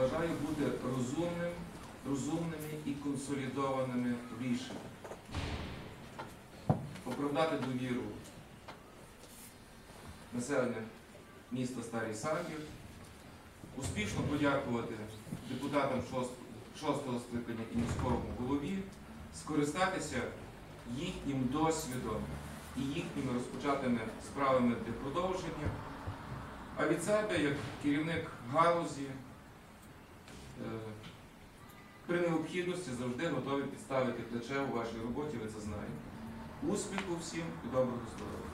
бажаю бути розумним, розумними і консолідованими в рішеннях. Оправдати довіру населення міста Старий Сагів, успішно подякувати депутатам шост- шостого скликання і міському голові, скористатися їхнім досвідом і їхніми розпочатими справами для продовження. А від себе, як керівник галузі, при необхідності завжди готові підставити плече у вашій роботі, ви це знаєте. Успіху всім і доброго здоров'я!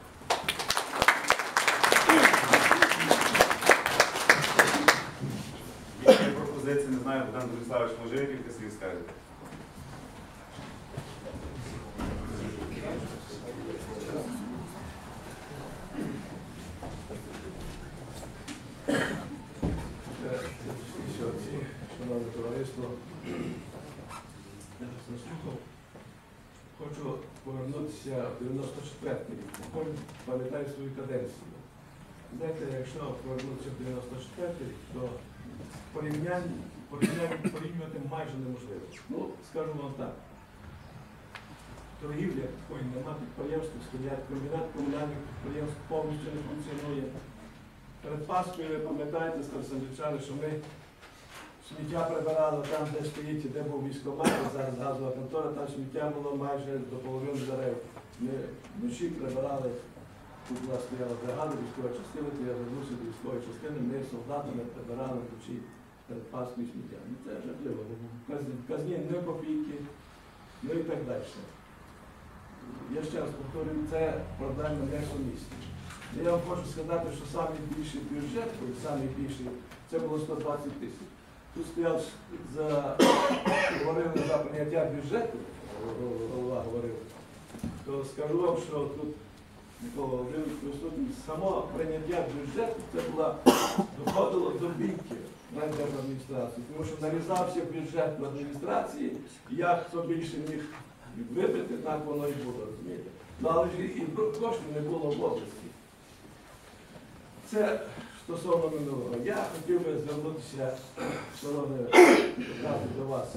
Пропозиції, не знаю, Богдан Бориславович, може є кілька слів скажете? Що ці, шановне товариство, я вас наслухав. Хочу повернутися в 94 рік. Пам'ят- Пам'ятаю свою каденцію. Знаєте, якщо повернутися в 94 рік, то порівняння, порівнювати майже неможливо. Ну, скажу вам так. Торгівля такої нема підприємств, стоять комбінат комунальних підприємств повністю не функціонує. Перед Пасхою, ви пам'ятаєте, старосамбічани, що ми сміття прибирали там, де стоїть, де був військомат, зараз газова контора, там сміття було майже до половини дерев. Ми вночі прибирали, тут у нас стояла бригада військова частина, то я звернувся до військової частини, ми солдатами прибирали вночі перед Пасхою сміття. Ну це жахливо. Казні- не копійки, ну і так далі. Я ще раз повторюю, це проблема не сумісні. Я вам хочу сказати, що найбільший бюджет, найбільший, це було 120 тисяч. Тут стояв за говорили за прийняття бюджету, голова говорив, то скажу вам, що тут Микола Володимирович само прийняття бюджету це була доходило до бійки на адміністрації, тому що нарізався бюджет в адміністрації, як хто більше міг вибити, так воно і було, розумієте? Ну, але ж і коштів не було в області. Це стосовно минулого. Я хотів би звернутися, депутати, до вас.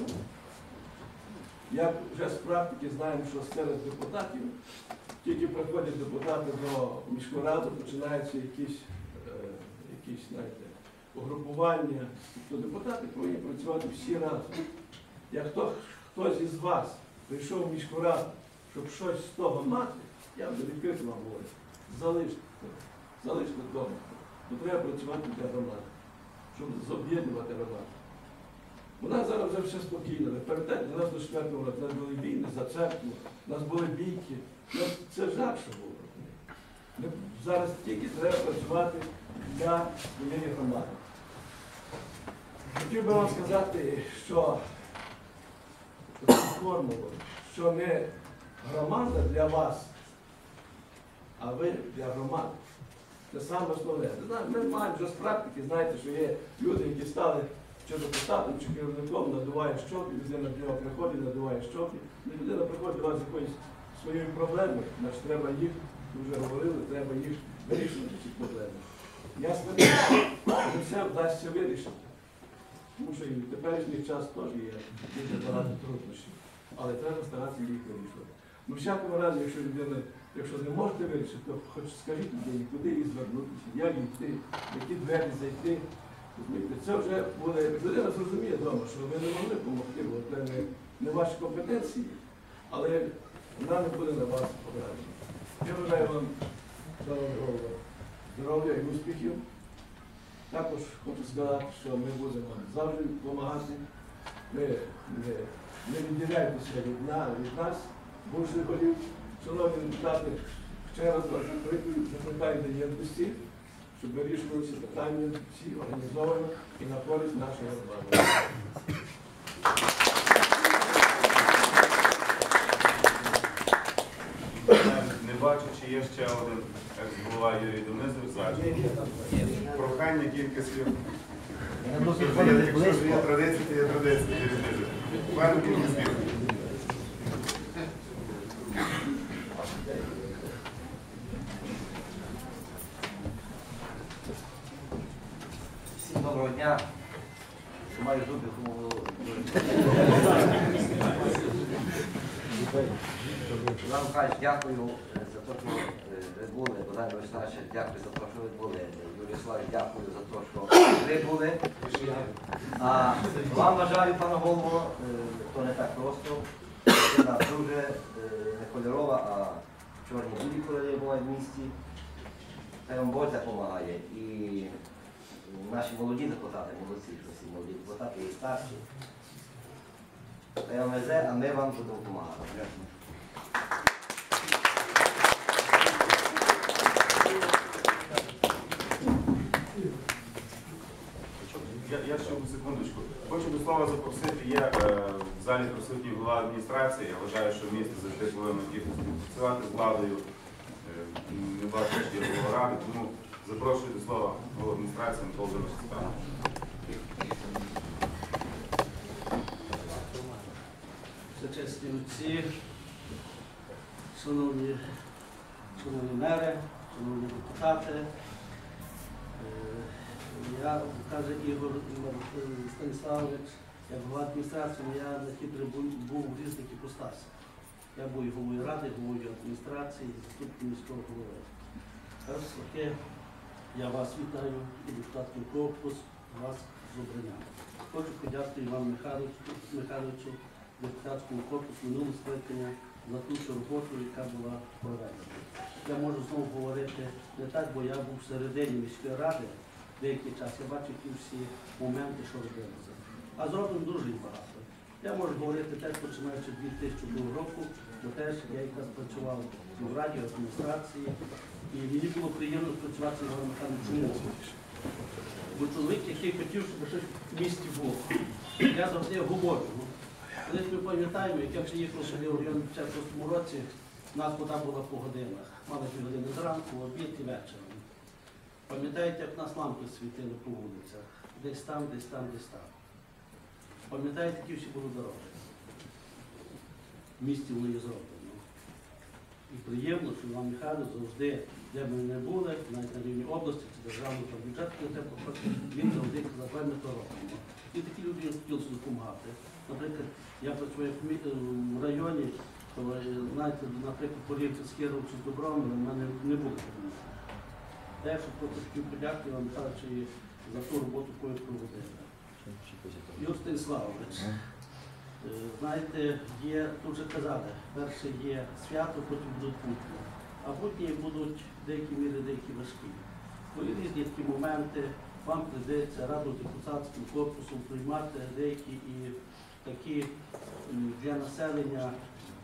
Як вже з практики знаємо, що серед депутатів, тільки приходять депутати до міської починаються якісь, е, якісь знаєте, угрупування. То депутати повинні працювати всі разом. Як хто, хтось із вас прийшов в міську раду, щоб щось з того мати, я вже відкрито вам говорю, залиште, залиште вдома. Ну, треба працювати для громади, щоб зоб'єднувати громаду. У нас зараз вже все спокійно. Ви пам'ятаєте, 94 року нас були війни за церкву, у нас були бійки. Ну, Це жарше було. Зараз тільки треба працювати для своєї громади. Хотів би вам сказати, що формулу, що не громада для вас, а ви для громади. Це саме основне. Ми маємо вже з практики, знаєте, що є люди, які стали чи депутатом, чи керівником, надуває щоки, людина до нього приходить, надуває щоки. Ну, Людина приходить до вас з якоюсь своєю проблемою, значить треба їх, ви вже говорили, треба їх вирішувати ці проблеми. Я сподіваюся, що все вдасться вирішити. Тому що і в теперішній час теж є дуже багато труднощів, але треба старатися їх вирішувати. Ну, всякому разі, якщо людина, якщо не можете вирішити, то хоч скажіть людині, куди їй звернутися, як йти, які двері зайти. Це вже буде, людина зрозуміє вдома, що ви не могли допомогти, бо це не, не ваші компетенції, але вона не буде на вас пограти. Я бажаю вам шановний здоров'я і успіхів. Також хочу сказати, що ми будемо завжди допомагати. Ви не, не відділяйтеся від, на, від нас, бувших голів. Шановні депутати, ще раз вас закликаю, до єдності, щоб вирішувалися питання всі організовано і на користь нашої громади. Не бачу, чи є ще один екс-голова Юрій Донизов в залі. Прохання кілька слів. Якщо ж є- традиція, то є традиція. Буквально кілька слів. Всім доброго дня. що маю зуби тому Іван Михайлович, дякую е, за те, що е, ви були. Богдан Вячеславович, дякую за те, що ви були. Юрій Славович, дякую за те, що ви були. А вам бажаю, пане голово, е, то не так просто. Вона дуже е, не кольорова, а чорні білі кольори бувають в місті. Хай вам Бог допомагає. І наші молоді депутати, молодці, всі молоді депутати і старші. Хай вам везе, а ми вам будемо допомагати. Я ще одну секундочку. Хочу до слова запросити. Є е, в залі присутній голова адміністрації. Я вважаю, що місто завжди повинно тісно співпрацювати з владою. Не бачу, голова ради, тому запрошую до слова голову адміністрації Микола Демченка. Зачесні отці, шановні, шановні мери, шановні депутати. Е, Я, каже Ігор Станіславович, як голова адміністрації, я на тій був в різних іпостасях. Я був і головою ради, головою адміністрації, заступником міського голови. Раз таке, я вас вітаю і депутатський корпус, вас з обранням. Хочу подякувати Івану Михайловичу, депутатському корпусу минулого скликання за ту роботу, яка була проведена. Я можу знову говорити не так, бо я був всередині міської ради деякий час. Я бачив ті всі моменти, що робилося. А зроблено дуже багато. Я можу говорити теж починаючи з 2002 року, бо теж я якраз працював в раді, в адміністрації, і мені було приємно працювати з Іваном Михайловичем. Бо чоловік, який хотів, щоб щось в місті було. Я завжди говорю. ну, Колись ми пам'ятаємо, як я приїхав сюди у 96 році, у нас вода була по годинах. Мали години зранку, обід і вечором. Пам'ятаєте, як нас лампи світили по вулицях? Десь там, десь там, десь там. Пам'ятаєте, які всі були дороги? Місті вони є зроблені. І приємно, що Іван Михайло завжди, де ми не були, навіть на рівні області чи державного бюджету, він завжди казав, ми то робимо. І такі люди хотіли допомагати. Наприклад, я працюю в районі, то, е, знаєте, наприклад, порівняти з Кіровцем з Добровом, у мене не було такого. Те, що просто хотів подякувати вам Михайловичу за ту роботу, яку проводили. Юр Станіславович, е, знаєте, є, тут вже казали, перше є свято, потім будуть путні. А путні будуть в деякій мірі деякі важкі. Є різні такі моменти, вам прийдеться раду депутатським корпусом приймати деякі і такі для населення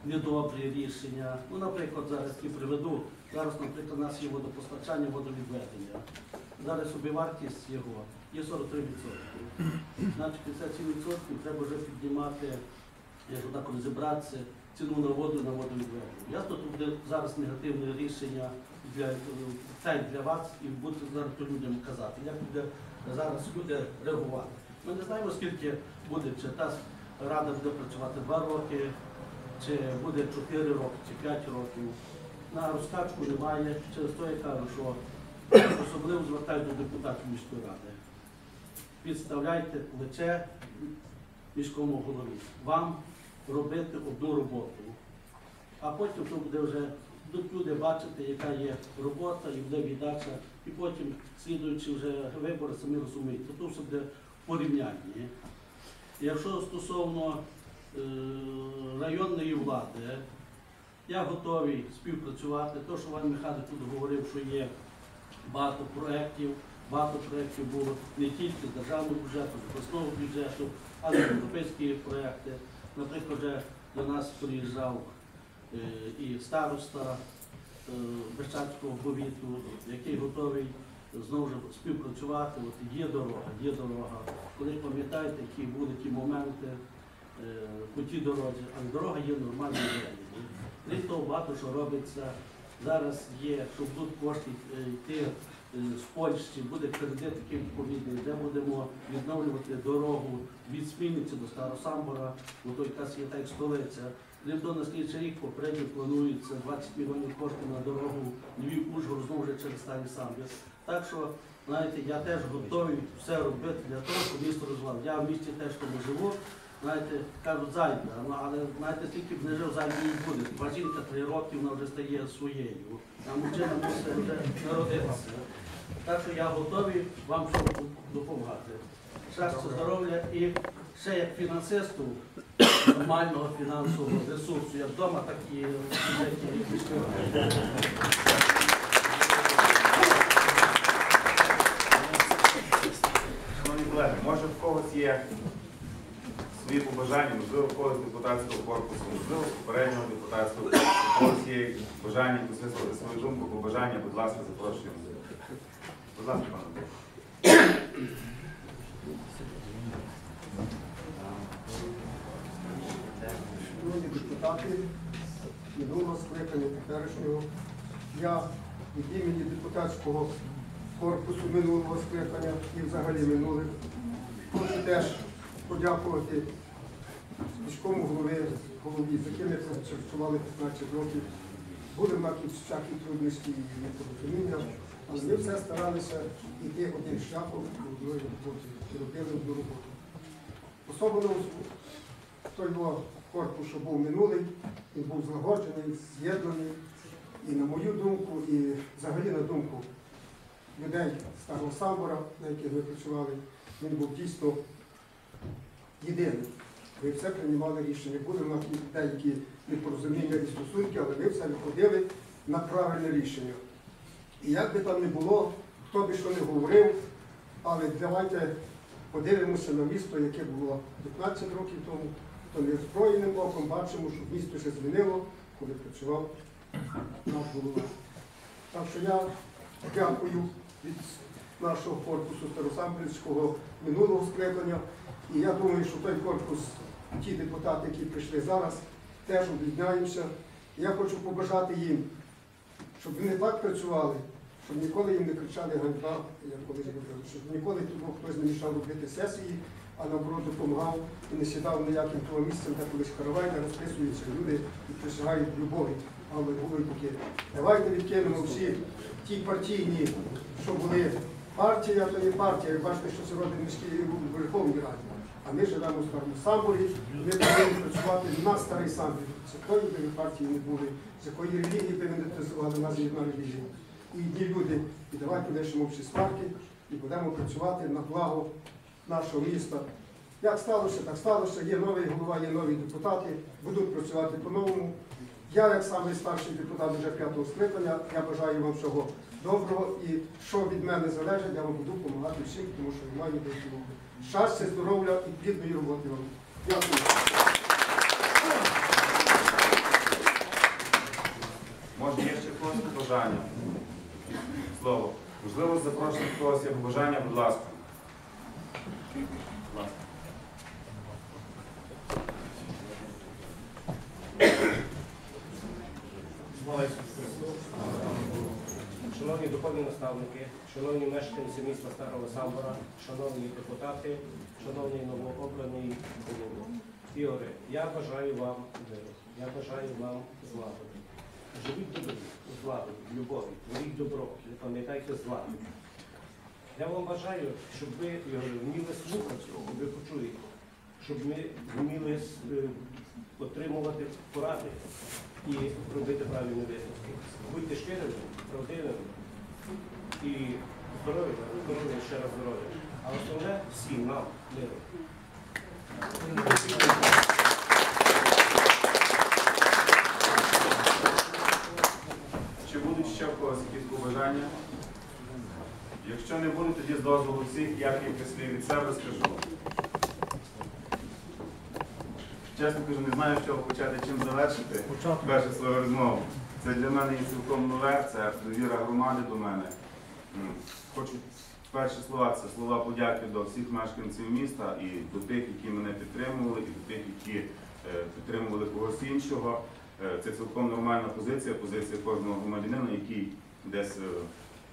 недобрі рішення. Ну, наприклад, зараз які приведу. Зараз, наприклад, у нас є водопостачання, водовідведення. Зараз собівартість його є 43%. Значить, 57% треба вже піднімати, якщо так розібратися, ціну на воду на водовідведення. Ясно, тут буде зараз негативне рішення для, це для вас і будете зараз людям казати, як буде зараз люди реагувати. Ми не знаємо, скільки буде, чи та рада буде працювати 2 роки, чи буде 4 роки, чи 5 років. На розкачку немає. Через то я кажу, що особливо звертаюся до депутатів міської ради. Підставляйте плече міському голові. Вам робити одну роботу. А потім то буде вже люди бачити, яка є робота і буде віддача. І потім, слідуючи вже вибори, самі розумієте, то все буде порівняння. Якщо стосовно е, районної влади, я готовий співпрацювати. То, що Ван Михайлович тут говорив, що є багато проєктів, багато проєктів було не тільки з державного бюджету, з обласного бюджету, але й європейські проєкти. Наприклад, вже до нас приїжджав е, і староста е, Бещанського повіту, який готовий знову ж співпрацювати. От є дорога, є дорога. Коли пам'ятаєте, які були ті моменти е, по тій дорозі, але дорога є нормальною. Крім того, багато що робиться. Зараз є, щоб тут кошти е, йти е, з Польщі, буде кредит такий відповідний, де будемо відновлювати дорогу від Смільниці до Старосамбора, бо то якраз є так столиця. Того, на слідчий рік попередньо планується 20 мільйонів коштів на дорогу Львів Ужгород, знову вже через Старий Самбір. Так що Знаєте, я теж готовий все робити для того, щоб місто розвивало. Я в місті теж тому живу. Знаєте, кажуть, зайня, ну, але знаєте, тільки б не жив, зайня і буде. Моя жінка три роки, вона вже стає своєю. А мужчина мусить вже народитися. Так що я готовий вам допомагати. Щастя, здоров'я і ще як фінансисту нормального фінансового ресурсу, як вдома, так і ради. Шановні колеги, може в когось є свої побажання, можливо, когось депутатського корпусу, можливо, попереднього депутатського корпусу, є бажання висловити свою думку, побажання, будь ласка, запрошуємо. Будь ласка, пане. Шановні депутати, минулого скликання теперішнього, я від імені депутатського корпусу минулого скликання і взагалі минулих хочу теж подякувати міському голові, голові, з яким ми працювали 15 років. Були в всякі трудності і непорозуміння, але ми все старалися йти одним шляхом і одною роботою, і робили одну роботу. Особливо той його корпус, що був минулий, він був злагоджений, з'єднаний. І на мою думку, і взагалі на думку людей старого самбора, на яких ми працювали, він був дійсно єдиний. Ви все приймали рішення. Були в нас деякі непорозуміння і стосунки, але ви все виходили на правильне рішення. І як би там не було, хто би що не говорив, але давайте подивимося на місто, яке було 15 років тому, то неозброєним оком бачимо, що місто ще змінило, коли працював наш голова. Так що я дякую від нашого корпусу Старосамбірського минулого скликання. І я думаю, що той корпус, ті депутати, які прийшли зараз, теж об'єднаємося. Я хочу побажати їм, щоб вони так працювали, щоб ніколи їм не кричали ганьба, як колись говорили, щоб ніколи тут хтось не мішав робити сесії, а наоборот допомагав і не сідав ніяким того місцем, де колись каравай, де розписуються люди і присягають любові, але були такі. Давайте відкинемо всі ті партійні, що були партія, то не партія, як бачите, що це робить міській Верховній Раді. А ми живемо в старому самборі, ми повинні працювати на старий самбір. З якої би партії не були, з якої релігії би не працювали, нас є одна релігія. І одні люди, і давайте лишимо всі сварки і будемо працювати на благо нашого міста. Як сталося, так сталося. Є новий голова, є нові депутати, будуть працювати по-новому. Я, як самий старший депутат вже п'ятого скликання, я бажаю вам всього доброго і що від мене залежить, я вам буду допомагати всім, тому що я маю деякі. Щастя, здоров'я і плідної роботи вам. Дякую. Може, є ще хтось побажання? Слово. Можливо, запрошувати когось є побажання, будь ласка. Будь ласка. Духовні наставники, шановні мешканці міста Старого Самбора, шановні депутати, шановний новообраний голову. Ігоре, я бажаю вам миру, я бажаю вам злагоди. Живіть добрі, злагоді, любові, творіть добро, не пам'ятайте зла. Я вам бажаю, щоб ви Ігоре, вміли слухати, ви почуєте, щоб ми вміли е, отримувати поради і робити правильні висновки. Будьте щирими, правдивими і здорові, здоров'я, ще раз здоров'я. А основне всім нам миру. Чи будуть ще в когось якісь побажання? Якщо не буде, тоді з дозволу всіх, я кілька слів від себе скажу. Чесно кажу, не знаю, з чого почати, чим завершити перше свою розмову. Це для мене є цілком нове, це довіра громади до мене. Хочу перші слова, це слова подяки до всіх мешканців міста і до тих, які мене підтримували, і до тих, які е, підтримували когось іншого. Е, Це цілком нормальна позиція, позиція кожного громадянина, який десь е,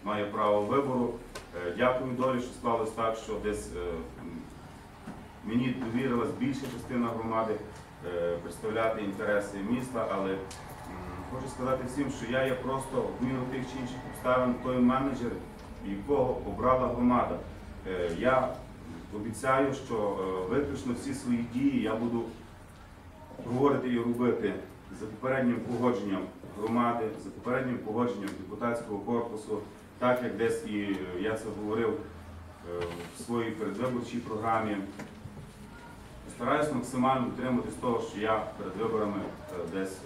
має право вибору. Дякую долі, що склалось так, що десь мені довірилась більша частина громади представляти інтереси міста, але хочу сказати всім, що я є просто в міру тих чи інших обставин той менеджер, якого обрала громада. Е, Я обіцяю, що е, виключно всі свої дії я буду проводити і робити за попереднім погодженням громади, за попереднім погодженням депутатського корпусу, так як десь і е, я це говорив в своїй передвиборчій програмі. Стараюсь максимально дотримуватись того, що я перед виборами десь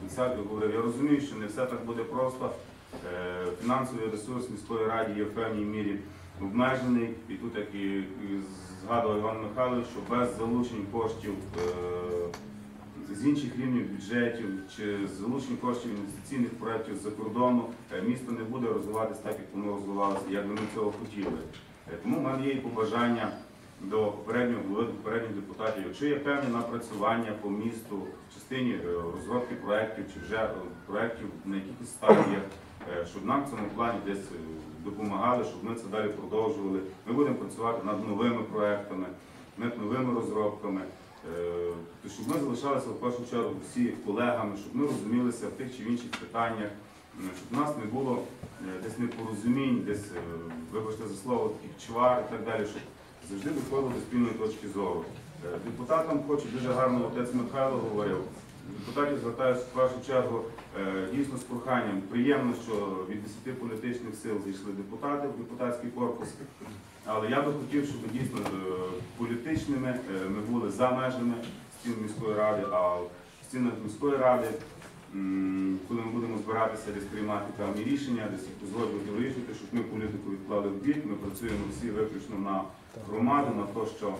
обіцяв і говорив. Я розумію, що не все так буде просто. Е, Фінансовий ресурс міської ради є в певній мірі обмежений. І тут, як і згадував Іван Михайлович, що без залучень коштів е, з інших рівнів бюджетів чи залучень коштів інвестиційних проєктів з-за кордону е, місто не буде розвиватися так, як воно розвивалося, як би ми цього хотіли. Тому в мене є і побажання до попереднього голови, до попередніх депутатів. Якщо є певні напрацювання по місту в частині розробки проєктів чи вже проєктів на якихось стадіях, щоб нам в цьому плані десь е, допомагали, щоб ми це далі продовжували. Ми будемо працювати над новими проєктами, над новими розробками. Е, щоб ми залишалися в першу чергу всі колегами, щоб ми розумілися в тих чи інших питаннях, е, щоб у нас не було е, десь непорозумінь, десь, е, вибачте за слово, таких чвар і так далі, щоб завжди доходило до спільної точки зору. Е, Депутатам хочу дуже гарно отець Михайло говорив. Депутатів звертаюся в першу чергу е, дійсно з проханням. Приємно, що від 10 політичних сил зійшли депутати в депутатський корпус. Але я би хотів, щоб дійсно е, політичними е, ми були за межами стін міської ради, а в стінах міської ради, коли ми будемо збиратися десь приймати певні рішення, десь узгоджувати, вирішувати, щоб ми політику відклали в бік. Ми працюємо всі виключно на громаду, на те, що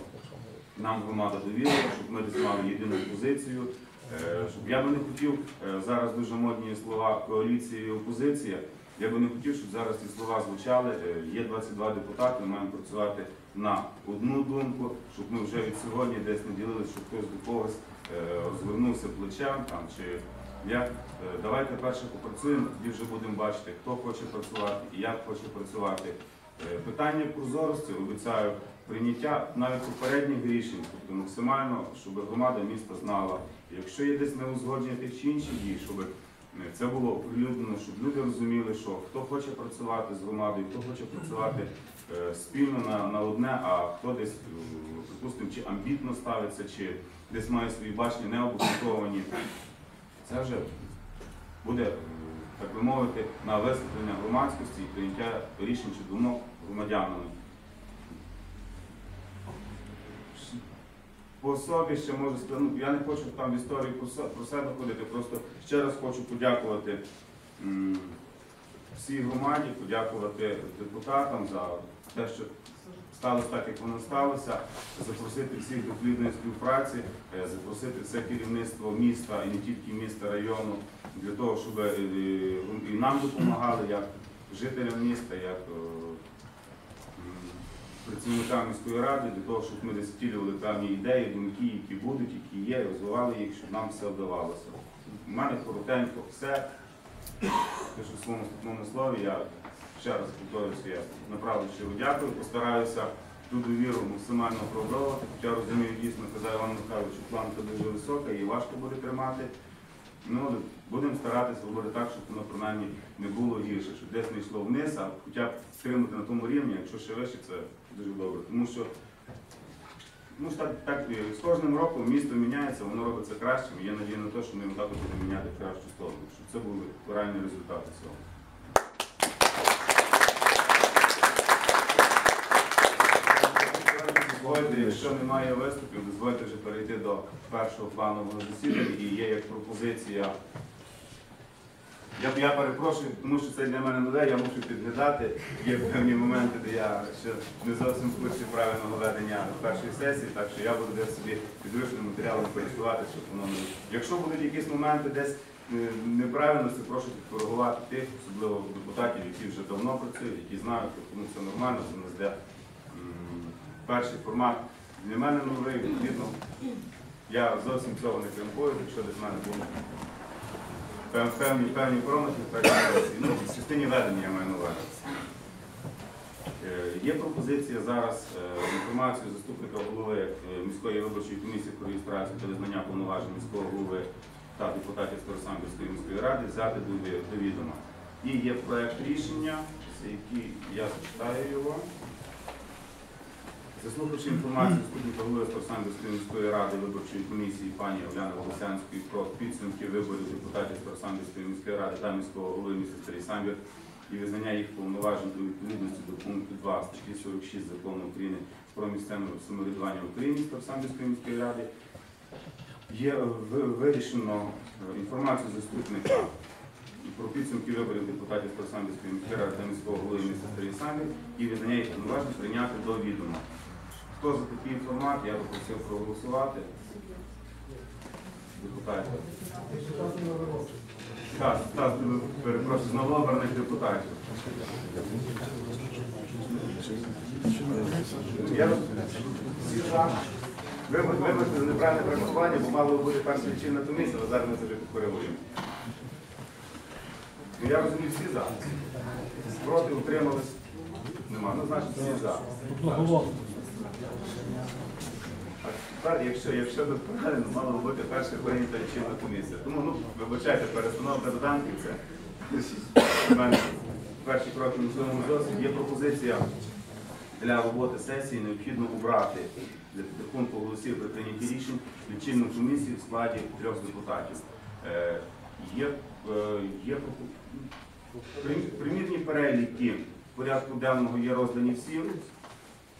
нам громада довірила, щоб ми десь мали єдину позицію. Е, я би не хотів е, зараз дуже модні слова коаліції і опозиція. Я би не хотів, щоб зараз ці слова звучали. Е, Є 22 депутати, ми маємо працювати на одну думку, щоб ми вже від сьогодні десь не ділилися, щоб хтось до когось розвернувся плечем там чи як. Давайте перше попрацюємо, тоді вже будемо бачити, хто хоче працювати і як хоче працювати. Питання прозорості обіцяю прийняття навіть попередніх рішень, тобто максимально, щоб громада міста знала, якщо є десь неузгодження тих чи інших дій, щоб е, це було оприлюднено, щоб люди розуміли, що хто хоче працювати з громадою, хто хоче працювати е, спільно на, на одне, а хто десь, е, припустимо, чи амбітно ставиться, чи десь має свої бачення не. Це вже буде, так би мовити, на висвітлення громадськості і прийняття рішень чи думок громадянами. По собі ще можу сказати, ну, я не хочу там в історію про се- про себе ходити, просто ще раз хочу подякувати всій громаді, подякувати депутатам за те, що сталося так, як воно сталося, запросити всіх до плідної співпраці, е, запросити все керівництво міста і не тільки міста, району, для того, щоб е, і нам допомагали, як жителям міста, як е, працівникам міської ради, для того, щоб ми десь певні ідеї, думки, які будуть, які є, розвивали їх, щоб нам все вдавалося. У мене коротенько все. Пишу в своєму вступному слові, я ще раз повторююся, я направду щиро дякую, постараюся ту довіру максимально оправдовувати, хоча розумію, дійсно, казав Іван Михайлович, що планка дуже висока, її важко буде тримати. Ну, будемо старатися говорити так, щоб воно принаймні не було гірше, щоб десь не йшло вниз, а хоча б тримати на тому рівні, якщо ще вище, це дуже добре. Тому що ну, так, так, е, з кожним роком місто міняється, воно робиться кращим. і Є надія на те, що ми так будемо міняти в кращу сторону, щоб це були реальні результати цього. Якщо немає виступів, дозвольте вже перейти до першого планового засідання і є як пропозиція. Я, я перепрошую, тому що це для мене нове, я мушу підглядати. Є певні моменти, де я ще не зовсім в курсі правильного ведення першої сесії, так що я буду десь собі підручним матеріалом користуватися, щоб воно не. Якщо будуть якісь моменти десь е, неправильності, прошу підкоригувати тих, особливо депутатів, які вже давно працюють, які знають, що ну, це нормально, це не зде. М, Перший формат для мене новий, відповідно. Я зовсім цього не кримкую, якщо десь в мене пев- певні, певні промахи, певні версії. Ну, в частині ведення я маю на увазі. Е, Є пропозиція зараз е, інформацію заступника голови е, міської виборчої комісії про реєстрацію та визнання повноважень міського голови та депутатів Старосамбірської міської ради взяти до ві- до відома. І є проект рішення який я зачитаю його. Заслухавши інформацію заступника голови Старосамбірської міської ради виборчої комісії пані Оляни Волосянської про підсумки виборів депутатів Старосамбірської міської ради та міського голови міста Старий Самбір і визнання їх повноважень у відповідності до пункту 2 статті 46 закону України про місцеве самоврядування в Україні Старосамбірської міської ради, є вирішено е, інформацію заступника про підсумки виборів депутатів Старосамбірської міської ради та міського голови міста Старий Самбір і визнання їх повноважень прийняти до відома. Хто за такий формат, я би просив проголосувати. Депутатів. Так, так, перепрошую, новообраних депутатів. Я всі за. Вибачте, вибачте за неправильне приготування, бо мало бути перша лічильна комісія, але зараз ми це вже підкоригуємо. Ну, я розумію, всі за. Проти утримались. Нема. Ну, значить, всі за. А тепер, якщо, якщо би правильно, мала би бути перша прийнята лічильна комісія. Тому, ну, вибачайте, перестановка доданків це перші кроки на своєму досвіді. Є пропозиція для роботи сесії, необхідно обрати для підрахунку голосів при прийнятті рішень лічильну комісію в складі трьох депутатів. Е, Є, е, є примірні переліки порядку денного є роздані всім.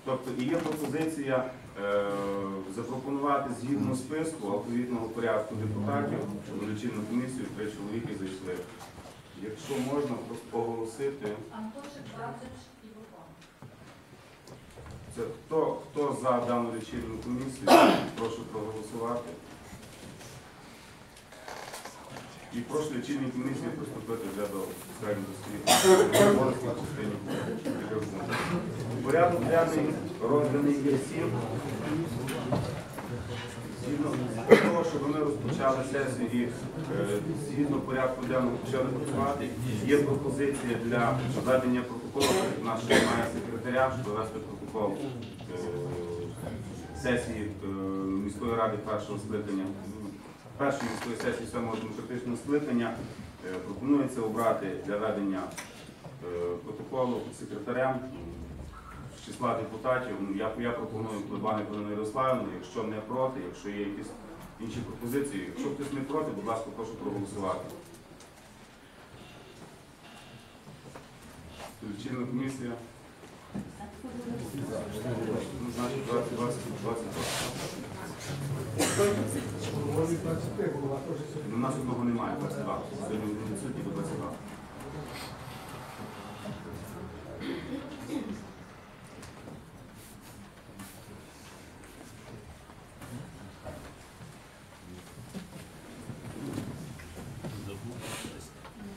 Тобто і є пропозиція е, запропонувати згідно списку алфавітного порядку депутатів, щоб на комісію три чоловіки зайшли. Якщо можна, просто оголосити. Антошик, Бабич і хто, хто за дану лічильну комісію, прошу проголосувати. І прошу лічильній комісії приступити вже до середньо частині. Порядок денний розданий є всім. Згідно того, щоб ми розпочали сесію і е, згідно порядку денного почали працювати, є пропозиція для ведення протоколу. Наш має секретаря, щоб вести протокол е, сесії е, міської ради першого скликання. Першої міської сесії самого демократичного скликання е, пропонується обрати для ведення е, протоколу секретарем з числа депутатів. Ну, Я, я пропоную Плебаник Галину Ярославівну, якщо не проти, якщо є якісь інші пропозиції. Якщо хтось не проти, будь ласка, прошу проголосувати. Лічильна комісія. У нас одного немає, 22. Сьогодні відсутні до 22.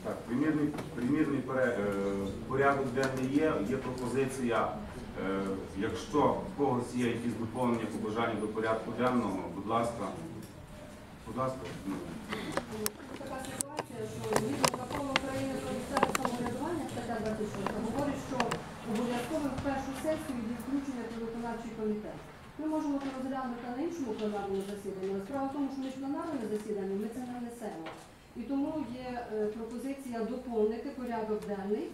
Так, примірний, примірний пере- е, порядок денний є, є пропозиція, е, якщо в когось є якісь доповнення, побажання до порядку денного, будь ласка. Будь ласка. Така ситуація, що згідно закону України про місцеве самоврядування, стаття 26, говорить, що обов'язково в першу сесію йде включення про виконавчий комітет. Ми можемо це розглянути на іншому пленарному засіданні, але справа в тому, що між пленарними засіданнями ми це не внесемо. І тому є е, пропозиція доповнити порядок денний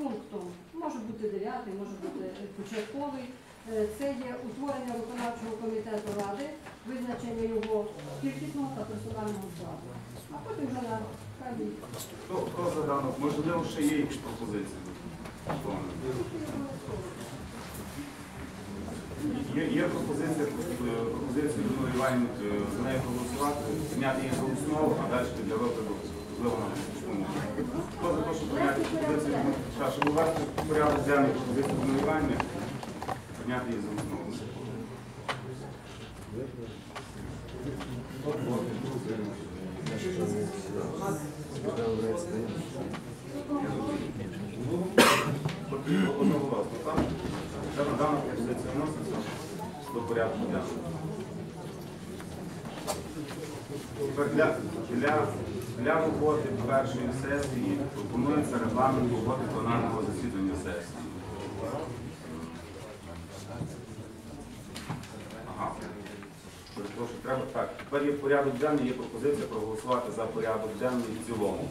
пунктом, може бути 9, може бути початковий. Е, Це є утворення виконавчого комітету ради, визначення його кількісного та персонального складу. А потім вже на крайній. Хто, хто за дану? Можливо, ще є якісь пропозиції? Є, є пропозиція, е, пропозиція Людмили Іванівни е, за нею проголосувати, зняти її за основу, а далі для розгляду можливо на. Хто за те, порядок денний пропозицію Людмили Іванівни, прийняти її за основу. Одноголосно, так? Дана дана пропозиція вноситься до порядку денного. Тепер для, для, для роботи першої сесії пропонується регламент роботи пленарного засідання сесії. Ага. Перепрошую, треба так. Тепер є порядок денний, є пропозиція проголосувати за порядок денний в цілому.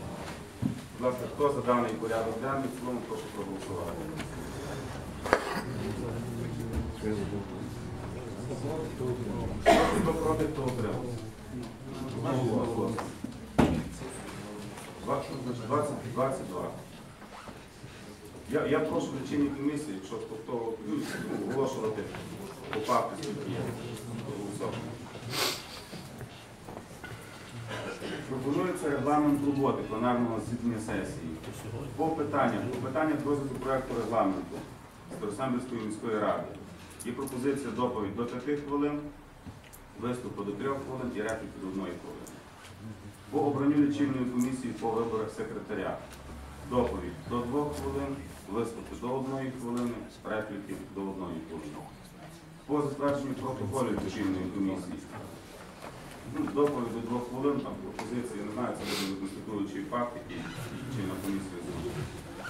Будь ласка, хто за даний порядок денний, в цілому прошу проголосувати. Хто проти, хто утримався? 20, 22. Я, я прошу в комісії, якщо хто, оголошувати по є. Пропонується регламент роботи пленарного засідання сесії. По питаннях, по питаннях розгляду проекту регламенту Старосамбірської міської ради. Є пропозиція доповідь до 5 хвилин, виступу до 3 хвилин і репліки до 1 хвилини. По обранню лічильної комісії по виборах секретаря. Доповідь до 2 хвилин, виступи до 1 хвилини, репліки до 1 хвилини. По затвердженню протоколів лічильної комісії. Ну, доповідь до 2 хвилин, там пропозиції, не знаю, це буде конституючий факт, який лічильна комісія зробить.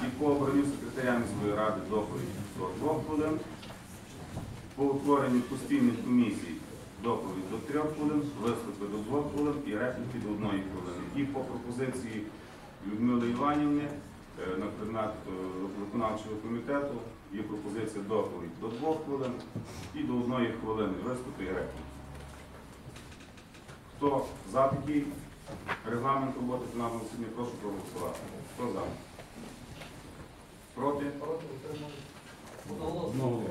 І по обранню секретаря міської ради доповідь до 2 хвилин. По утворенню постійних комісій доповідь до 3 хвилин, виступи до 2 хвилин і репліки до 1 хвилини. І по пропозиції Людмили Іванівни е, на предмет е, виконавчого комітету є пропозиція доповідь до 2 хвилин і до 1 хвилини виступи і репліки. Хто за такий регламент роботи пленарного засідання, прошу проголосувати. Хто за? Проти? Одноголосно.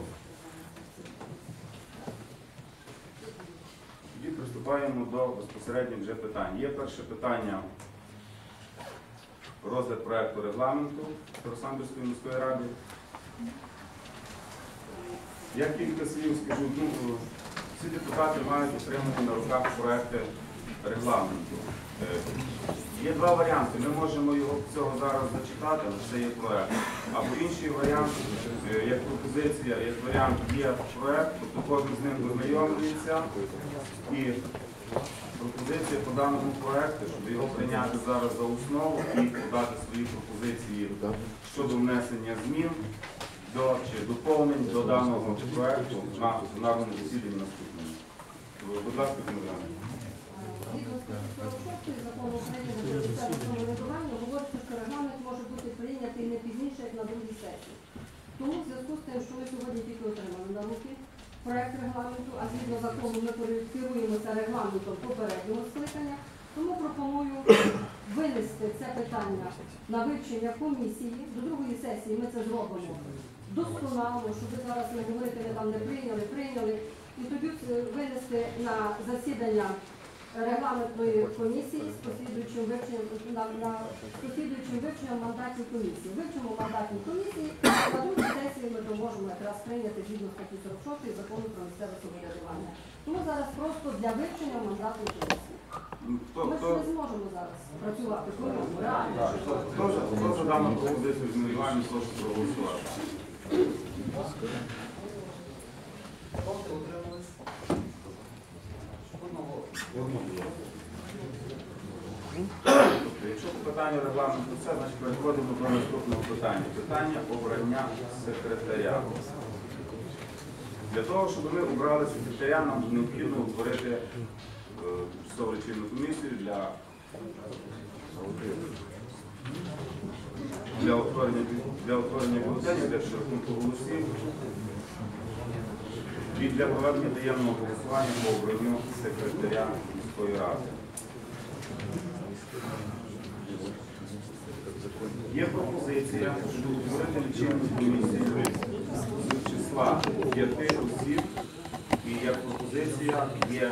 Тоді приступаємо до безпосередніх вже питань. Є перше питання розгляд проекту регламенту Старосамбірської міської ради. Я кілька слів скажу. Ну, всі депутати мають отримати на руках проекти регламенту. Є два варіанти. Ми можемо його цього зараз зачитати, але це є проект. Або інший варіант, е, як пропозиція, як варіант є проект, тобто кожен з ним ознайомлюється. І пропозиція по даному проекту, щоб його прийняти зараз за основу і подати свої пропозиції щодо внесення змін до чи доповнень до даного проекту на пленарному засіданні наступному. Будь ласка, Тимофій. Згідно статті 46 закону України про місцеве самоврядування говориться, що регламент може бути прийнятий не пізніше, як на другій сесії. Тому в зв'язку з тим, що ми сьогодні тільки отримали на руки проект регламенту, а згідно закону ми керуємося регламентом попереднього скликання, тому пропоную винести це питання на вивчення комісії. До другої сесії ми це зробимо досконало, щоб ви зараз не говорити, ми там не прийняли, прийняли. І тоді винести на засідання регламентної комісії з послідуючим вивченням на, на послідуючим вивченням мандатів комісії. Вивчимо мандатні комісії, на другій сесії ми то можемо якраз прийняти згідно статті 46 закону про місцеве самоврядування. Тому зараз просто для вивчення мандатної комісії. Ну, Хто, Ми ж хто, не зможемо зараз працювати по-новому, реально. хто, за- хто за дану пропозицію з Іванівни, прошу проголосувати. Тобто, Якщо по питанню регламенту це, значить переходимо до наступного питання. Питання обрання секретаря. Для того, щоб ми обрали секретаря, нам необхідно утворити е, тимчасову комісію для, для утворення, бюлетенів, для підрахунку голосів для проведення таємного голосування по обранню секретаря міської ради. Є пропозиція що утворити лічильну комісію з числа п'яти осіб, і як пропозиція є,